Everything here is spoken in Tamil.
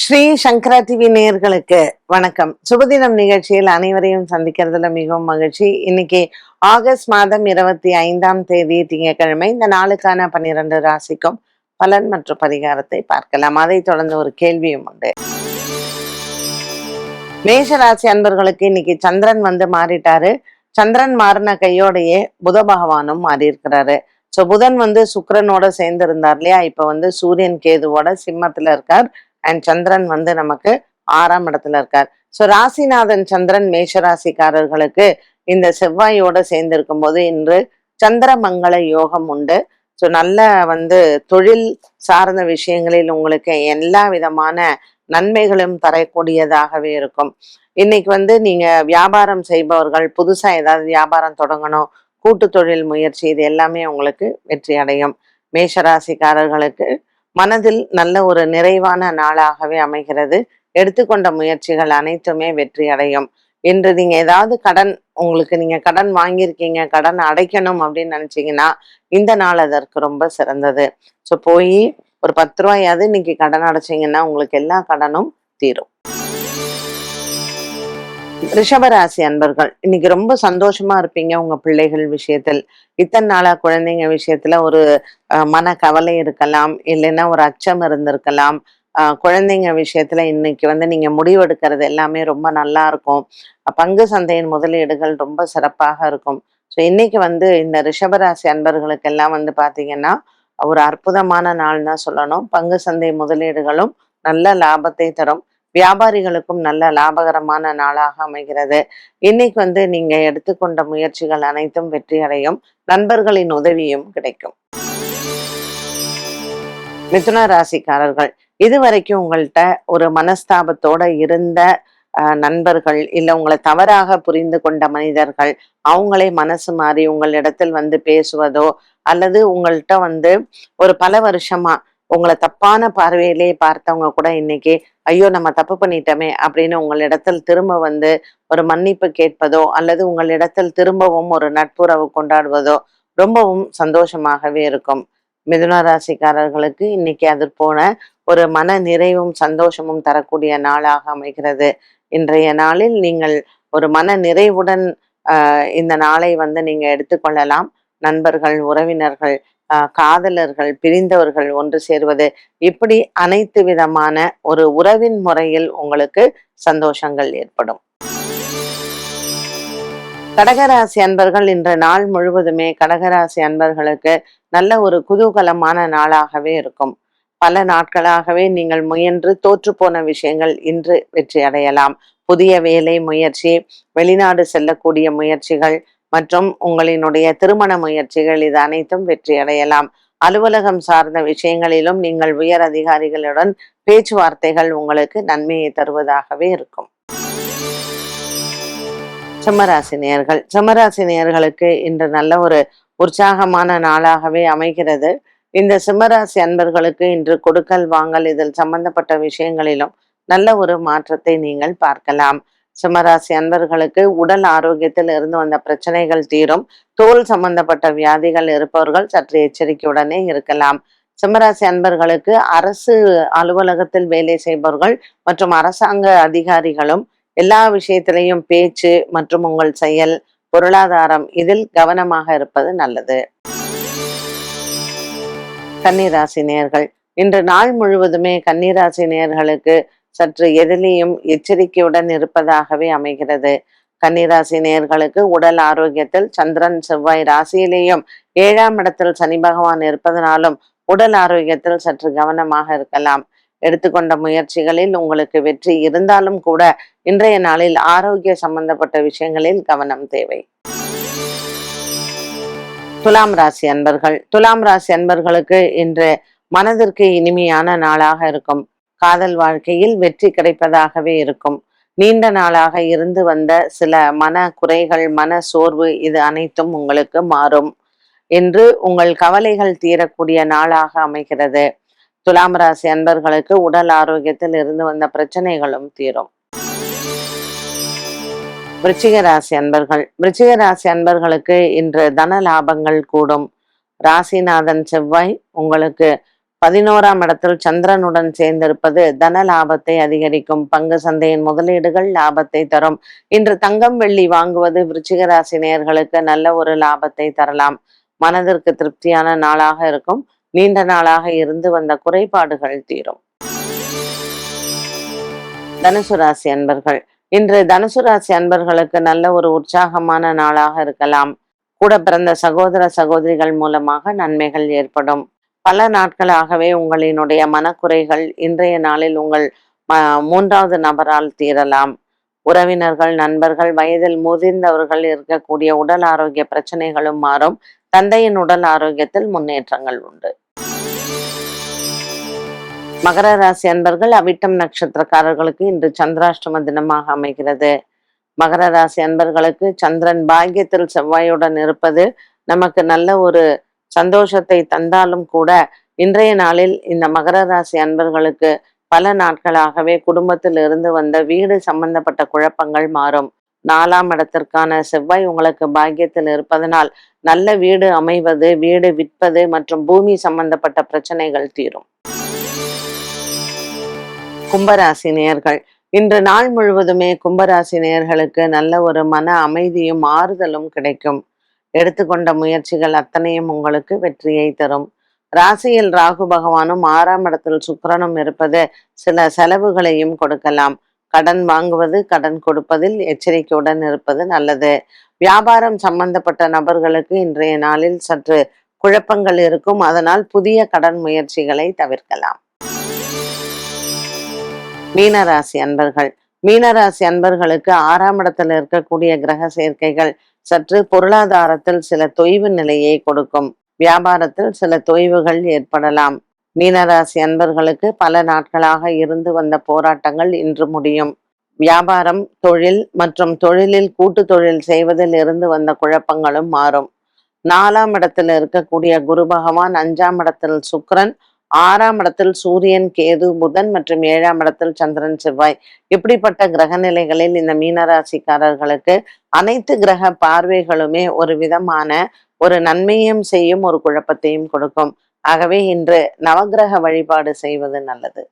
ஸ்ரீ சங்கரா டிவி நேயர்களுக்கு வணக்கம். சுபதினம் நிகழ்ச்சியில் அனைவரையும் சந்திக்கிறதுல மிகவும் மகிழ்ச்சி. இன்னைக்கு ஆகஸ்ட் மாதம் இருபத்தி ஐந்தாம் தேதி திங்கட்கிழமை. இந்த நாளுக்கான பன்னிரண்டு ராசிக்கும் பலன் மற்றும் பரிகாரத்தை பார்க்கலாம். அதைத் தொடர்ந்து ஒரு கேள்வியும் உண்டு. மேஷ ராசி அன்பர்களுக்கு இன்னைக்கு சந்திரன் வந்து மாறிட்டாரு. சந்திரன் மாறின கையோடையே புத பகவானும் மாறி இருக்கிறாரு ஸோ புதன் வந்து சுக்கரனோட சேர்ந்து இருந்தார் இல்லையா? இப்போ வந்து சூரியன் கேதுவோட சிம்மத்துல இருக்கார். அண்ட் சந்திரன் வந்து நமக்கு ஆறாம் இடத்துல இருக்கார். ஸோ ராசிநாதன் சந்திரன் மேஷ ராசிக்காரர்களுக்கு இந்த செவ்வாயோட சேர்ந்து இருக்கும்போது இன்று சந்திரமங்கள யோகம் உண்டு. ஸோ நல்ல வந்து தொழில் சார்ந்த விஷயங்களில் உங்களுக்கு எல்லா விதமான நன்மைகளும் தரக்கூடியதாகவே இருக்கும். இன்னைக்கு வந்து நீங்க வியாபாரம் செய்பவர்கள் புதுசா ஏதாவது வியாபாரம் தொடங்கணும் கூட்டு தொழில் முயற்சி இது எல்லாமே உங்களுக்கு வெற்றி அடையும். மேஷராசிக்காரர்களுக்கு மனதில் நல்ல ஒரு நிறைவான நாளாகவே அமைகிறது. எடுத்துக்கொண்ட முயற்சிகள் அனைத்துமே வெற்றி அடையும். இன்று நீங்க ஏதாவது கடன் உங்களுக்கு நீங்க கடன் வாங்கியிருக்கீங்க கடன் அடைக்கணும் அப்படின்னு நினைச்சீங்கன்னா இந்த நாள் அதற்கு ரொம்ப சிறந்தது. ஸோ போய் ஒரு பத்து ரூபாயாவது இன்னைக்கு கடன் அடைச்சீங்கன்னா உங்களுக்கு எல்லா கடனும் தீரும். ரிஷபராசி அன்பர்கள் இன்னைக்கு ரொம்ப சந்தோஷமா இருப்பீங்க உங்க பிள்ளைகள் விஷயத்தில். இத்தனை நாளா குழந்தைங்க விஷயத்துல ஒரு மன கவலை இருக்கலாம் இல்லைன்னா ஒரு அச்சம் இருந்திருக்கலாம். அஹ், குழந்தைங்க விஷயத்துல இன்னைக்கு வந்து நீங்க முடிவெடுக்கிறது எல்லாமே ரொம்ப நல்லா இருக்கும். பங்கு சந்தையின் முதலீடுகள் ரொம்ப சிறப்பாக இருக்கும். ஸோ இன்னைக்கு வந்து இந்த ரிஷபராசி அன்பர்களுக்கெல்லாம் வந்து பாத்தீங்கன்னா ஒரு அற்புதமான நாள் தான் சொல்லணும். பங்கு சந்தை முதலீடுகளும் நல்ல லாபத்தை தரும். வியாபாரிகளுக்கும் நல்ல லாபகரமான நாளாக அமைகிறது. இன்னைக்கு வந்து நீங்க எடுத்துக்கொண்ட முயற்சிகள் அனைத்தும் வெற்றி அடையும் நண்பர்களின் உதவியும் கிடைக்கும். மிதுன ராசிக்காரர்கள் இதுவரைக்கும் உங்கள்கிட்ட ஒரு மனஸ்தாபத்தோட இருந்த நண்பர்கள் இல்ல உங்களை தவறாக புரிந்து கொண்ட மனிதர்கள் அவங்களே மனசு மாறி உங்களிடத்தில் வந்து பேசுவதோ அல்லது உங்கள்கிட்ட வந்து ஒரு பல வருஷமா உங்களை தப்பான பார்வையிலே பார்த்தவங்க கூட இன்னைக்கு ஐயோ நம்ம தப்பு பண்ணிட்டோமே அப்படின்னு உங்களிடத்தில் திரும்ப வந்து ஒரு மன்னிப்பு கேட்பதோ அல்லது உங்களிடத்தில் திரும்பவும் ஒரு நட்புறவு கொண்டாடுவதோ ரொம்பவும் சந்தோஷமாகவே இருக்கும். மிதுன ராசிக்காரர்களுக்கு இன்னைக்கு அது போன ஒரு மன நிறைவும் சந்தோஷமும் தரக்கூடிய நாளாக அமைகிறது. இன்றைய நாளில் நீங்கள் ஒரு மன நிறைவுடன் இந்த நாளை வந்து நீங்க எடுத்துக்கொள்ளலாம். நண்பர்கள் உறவினர்கள் காதலர்கள் பிரிந்தவர்கள் ஒன்று சேர்வது இப்படி அனைத்து விதமான ஒரு உறவின் முறையில் உங்களுக்கு சந்தோஷங்கள் ஏற்படும். கடகராசி அன்பர்கள் இன்று நாள் முழுவதுமே கடகராசி அன்பர்களுக்கு நல்ல ஒரு குதூகலமான நாளாகவே இருக்கும். பல நாட்களாகவே நீங்கள் முயன்று தோற்று போன விஷயங்கள் இன்று வெற்றி அடையலாம். புதிய வேலை முயற்சி வெளிநாடு செல்லக்கூடிய முயற்சிகள் மற்றும் உங்களினுடைய திருமண முயற்சிகள் இது அனைத்தும் வெற்றி அடையலாம். அலுவலகம் சார்ந்த விஷயங்களிலும் நீங்கள் உயர் அதிகாரிகளுடன் பேச்சுவார்த்தைகள் உங்களுக்கு நன்மையை தருவதாகவே இருக்கும். சிம்மராசினியர்கள். சிம்மராசினியர்களுக்கு இன்று நல்ல ஒரு உற்சாகமான நாளாகவே அமைகிறது. இந்த சிம்மராசி அன்பர்களுக்கு இன்று கொடுக்கல் வாங்கல் இதில் சம்பந்தப்பட்ட விஷயங்களிலும் நல்ல ஒரு மாற்றத்தை நீங்கள் பார்க்கலாம். சிம்மராசி அன்பர்களுக்கு உடல் ஆரோக்கியத்தில் இருந்து வந்த பிரச்சனைகள் தீரும். தோல் சம்பந்தப்பட்ட வியாதிகள் இருப்பவர்கள் சற்று எச்சரிக்கையுடனே இருக்கலாம். சிம்மராசி அன்பர்களுக்கு அரசு அலுவலகத்தில் வேலை செய்பவர்கள் மற்றும் அரசாங்க அதிகாரிகளும் எல்லா விஷயத்திலையும் பேச்சு மற்றும் உங்கள் செயல் பொருளாதாரம் இதில் கவனமாக இருப்பது நல்லது. கன்னிராசி நேர்கள். இன்று நாள் முழுவதுமே கன்னிராசி நேர்களுக்கு சற்று எதிலையும் எச்சரிக்கையுடன் இருப்பதாகவே அமைகிறது. கன்னிராசி நேர்களுக்கு உடல் ஆரோக்கியத்தில் சந்திரன் செவ்வாய் ராசியிலேயும் ஏழாம் இடத்தில் சனி பகவான் இருப்பதனாலும் உடல் ஆரோக்கியத்தில் சற்று கவனமாக இருக்கலாம். எடுத்துக்கொண்ட முயற்சிகளில் உங்களுக்கு வெற்றி இருந்தாலும் கூட இன்றைய நாளில் ஆரோக்கிய சம்பந்தப்பட்ட விஷயங்களில் கவனம் தேவை. துலாம் ராசி அன்பர்கள். துலாம் ராசி அன்பர்களுக்கு இன்று மனதிற்கு இனிமையான நாளாக இருக்கும். காதல் வாழ்க்கையில் வெற்றி கிடைப்பதாகவே இருக்கும். நீண்ட நாளாக இருந்து வந்த சில மன குறைகள் மன சோர்வு இது அனைத்தும் உங்களுக்கு மாறும் என்று உங்கள் கவலைகள் தீரக்கூடிய நாளாக அமைகிறது. துலாம் ராசி அன்பர்களுக்கு உடல் ஆரோக்கியத்தில் இருந்து வந்த பிரச்சனைகளும் தீரும். விருச்சிக ராசி அன்பர்கள். விருச்சிக ராசி அன்பர்களுக்கு இன்று தன லாபங்கள் கூடும். ராசிநாதன் செவ்வாய் உங்களுக்கு பதினோராம் இடத்தில் சந்திரனுடன் சேர்ந்திருப்பது தன லாபத்தை அதிகரிக்கும். பங்கு சந்தையின் முதலீடுகள் லாபத்தை தரும். இன்று தங்கம் வெள்ளி வாங்குவது விருச்சிக ராசி நேயர்களுக்கு நல்ல ஒரு லாபத்தை தரலாம். மனதிற்கு திருப்தியான நாளாக இருக்கும். நீண்ட நாளாக இருந்து வந்த குறைபாடுகள் தீரும். தனுசு ராசி அன்பர்கள். இன்று தனுசு ராசி அன்பர்களுக்கு நல்ல ஒரு உற்சாகமான நாளாக இருக்கலாம். கூட பிறந்த சகோதர சகோதரிகள் மூலமாக நன்மைகள் ஏற்படும். பல நாட்களாகவே உங்களினுடைய மனக்குறைகள் இன்றைய நாளில் உங்கள் மூன்றாவது நபரால் தீரலாம். உறவினர்கள் நண்பர்கள் வயதில் முதிர்ந்தவர்கள் இருக்கக்கூடிய உடல் ஆரோக்கிய பிரச்சனைகளும் மாறும். தந்தையின் உடல் ஆரோக்கியத்தில் முன்னேற்றங்கள் உண்டு. மகர ராசி அன்பர்கள் அவிட்டம் நட்சத்திரக்காரர்களுக்கு இன்று சந்திராஷ்டம தினமாக அமைகிறது. மகர ராசி அன்பர்களுக்கு சந்திரன் பாக்கியத்தில் செவ்வாயுடன் இருப்பது நமக்கு நல்ல ஒரு சந்தோஷத்தை தந்தாலும் கூட இன்றைய நாளில் இந்த மகர ராசி அன்பர்களுக்கு பல நாட்களாகவே குடும்பத்தில் இருந்து வந்த வீடு சம்பந்தப்பட்ட குழப்பங்கள் மாறும். நாலாம் இடத்திற்கான செவ்வாய் உங்களுக்கு பாக்கியத்தில் இருப்பதனால் நல்ல வீடு அமைவது வீடு விற்பது மற்றும் பூமி சம்பந்தப்பட்ட பிரச்சனைகள் தீரும். கும்பராசி நேயர்கள் இன்று நாள் முழுவதுமே கும்பராசி நேயர்களுக்கு நல்ல ஒரு மன அமைதியும் ஆறுதலும் கிடைக்கும். எடுத்துக்கொண்ட முயற்சிகள் அத்தனையும் உங்களுக்கு வெற்றியை தரும். ராசியில் ராகு பகவானும் ஆறாம் இடத்தில் சுக்கிரனும் இருப்பது சில செலவுகளையும் கொடுக்கலாம். கடன் வாங்குவது கடன் கொடுப்பதில் எச்சரிக்கையுடன் இருப்பது நல்லது. வியாபாரம் சம்பந்தப்பட்ட நபர்களுக்கு இன்றைய நாளில் சற்று குழப்பங்கள் இருக்கும். அதனால் புதிய கடன் முயற்சிகளை தவிர்க்கலாம். மீனராசி அன்பர்கள். மீனராசி அன்பர்களுக்கு ஆறாம் இடத்தில் இருக்கக்கூடிய கிரக சேர்க்கைகள் சற்று பொருளாதாரத்தில் சில தொய்வு நிலையை கொடுக்கும். வியாபாரத்தில் சில தொய்வுகள் ஏற்படலாம். மீனராசி அன்பர்களுக்கு பல நாட்களாக இருந்து வந்த போராட்டங்கள் இன்று முடியும். வியாபாரம் தொழில் மற்றும் தொழிலில் கூட்டு தொழில் செய்வதில் இருந்து வந்த குழப்பங்களும் மாறும். நாலாம் இடத்தில் இருக்கக்கூடிய குரு பகவான் அஞ்சாம் இடத்தில் சுக்ரன் ஆறாம் இடத்தில் சூரியன் கேது புதன் மற்றும் ஏழாம் இடத்தில் சந்திரன் செவ்வாய். இப்படிப்பட்ட கிரக நிலைகளில் இந்த மீனராசிக்காரர்களுக்கு அனைத்து கிரக பார்வைகளுமே ஒரு விதமான ஒரு நன்மையும் செய்யும் ஒரு குழப்பத்தையும் கொடுக்கும். ஆகவே இன்று நவக்கிரக வழிபாடு செய்வது நல்லது.